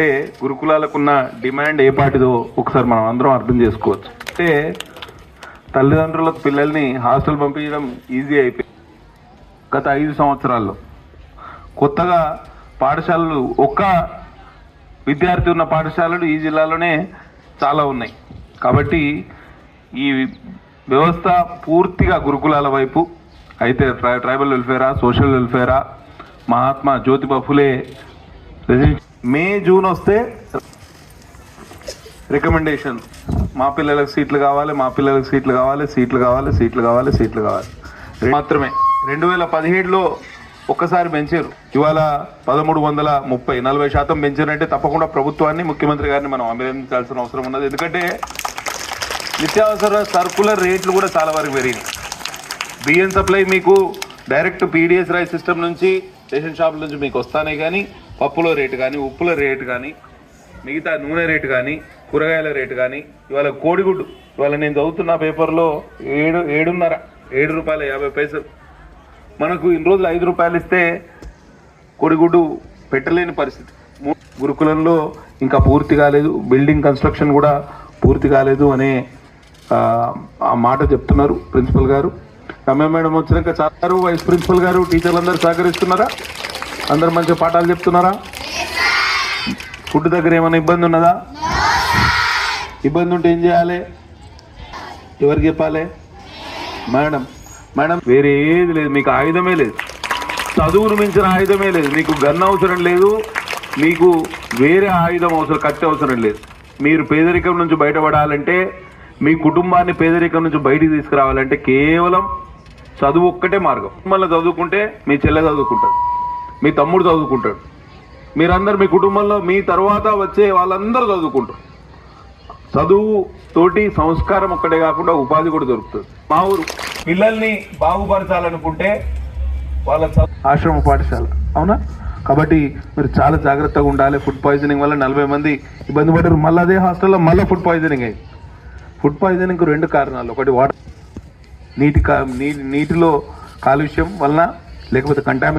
అంటే గురుకులాలకున్న డిమాండ్ ఏ పాటిదో ఒకసారి మనం అందరం అర్థం చేసుకోవచ్చు. అంటే తల్లిదండ్రులకు పిల్లల్ని హాస్టల్ పంపించడం ఈజీ అయిపోయింది. గత ఐదు సంవత్సరాల్లో కొత్తగా పాఠశాలలు ఒక్క విద్యార్థి ఉన్న పాఠశాలలు ఈ జిల్లాలోనే చాలా ఉన్నాయి. కాబట్టి ఈ వ్యవస్థ పూర్తిగా గురుకులాల వైపు అయితే ట్రై ట్రైబల్ వెల్ఫేరా social వెల్ఫేరా Mahatma Jyotiba Phule residential May June వస్తే రికమెండేషన్ మా పిల్లలకు సీట్లు కావాలి మా పిల్లలకు సీట్లు కావాలి సీట్లు కావాలి సీట్లు కావాలి సీట్లు కావాలి. మాత్రమే. రెండు వేల పదిహేడులో ఒక్కసారి పెంచారు. ఇవాళ పదమూడు వందల ముప్పై నలభై శాతం పెంచారంటే తప్పకుండా ప్రభుత్వాన్ని ముఖ్యమంత్రి గారిని మనం అభినందించాల్సిన అవసరం ఉన్నది. ఎందుకంటే నిత్యావసర సరుకుల రేట్లు కూడా చాలా వరకు పెరిగినాయి. బియ్యం సప్లై మీకు డైరెక్ట్ పీడిఎస్ రైస్ సిస్టమ్ నుంచి రేషన్ షాపుల నుంచి మీకు వస్తానే కానీ పప్పులో రేటు కానీ ఉప్పుల రేటు కానీ మిగతా నూనె రేటు కానీ కూరగాయల రేటు కానీ ఇవాళ కోడిగుడ్డు. ఇవాళ నేను చదువుతున్న పేపర్లో ఏడు ఏడున్నర ఏడు రూపాయల యాభై పైసలు. మనకు ఇన్ని రోజులు ఐదు రూపాయలు ఇస్తే కోడిగుడ్డు పెట్టలేని పరిస్థితి. గురుకులంలో ఇంకా పూర్తి కాలేదు. బిల్డింగ్ కన్స్ట్రక్షన్ కూడా పూర్తి కాలేదు అనే ఆ, మాట చెప్తున్నారు ప్రిన్సిపల్ గారు. రమ్య మేడం వచ్చినాక చాలు వైస్ ప్రిన్సిపల్ గారు టీచర్లందరూ సహకరిస్తున్నారా? అందరు మంచి పాఠాలు చెప్తున్నారా? ఫుడ్ దగ్గర ఏమైనా ఇబ్బంది ఉన్నదా? ఇబ్బంది ఉంటే ఏం చేయాలి? ఎవరికి చెప్పాలి? మేడం. మేడం వేరే ఏది లేదు మీకు ఆయుధమే లేదు. చదువును మించిన ఆయుధమే లేదు. మీకు గన్ అవసరం లేదు. మీకు వేరే ఆయుధం అవసరం కత్తి అవసరం లేదు. మీరు పేదరికం నుంచి బయటపడాలంటే మీ కుటుంబాన్ని పేదరికం నుంచి బయటికి తీసుకురావాలంటే కేవలం చదువు ఒక్కటే మార్గం. మళ్ళీ చదువుకుంటే మీ చెల్లె చదువుకుంటాడు మీ తమ్ముడు చదువుకుంటాడు. మీరందరు మీ కుటుంబంలో మీ తర్వాత వచ్చే వాళ్ళందరూ చదువుకుంటారు. చదువు తోటి సంస్కారం ఒక్కటే కాకుండా ఉపాధి కూడా దొరుకుతుంది. మా ఊరు పిల్లల్ని బాగుపరచాలనుకుంటే వాళ్ళ ఆశ్రమ పాఠశాల. అవునా? కాబట్టి మీరు చాలా జాగ్రత్తగా ఉండాలి. ఫుడ్ పాయిజనింగ్ వల్ల నలభై మంది ఇబ్బంది పడ్డారు మళ్ళీ అదే హాస్టల్లో మళ్ళీ ఫుడ్ పాయిజనింగ్ అయింది ఫుడ్ పాయిజనింగ్ రెండు కారణాలు. ఒకటి వాటర్ నీటి కా- నీ- నీటిలో కాలుష్యం వలన లేకపోతే కంటామినేషన్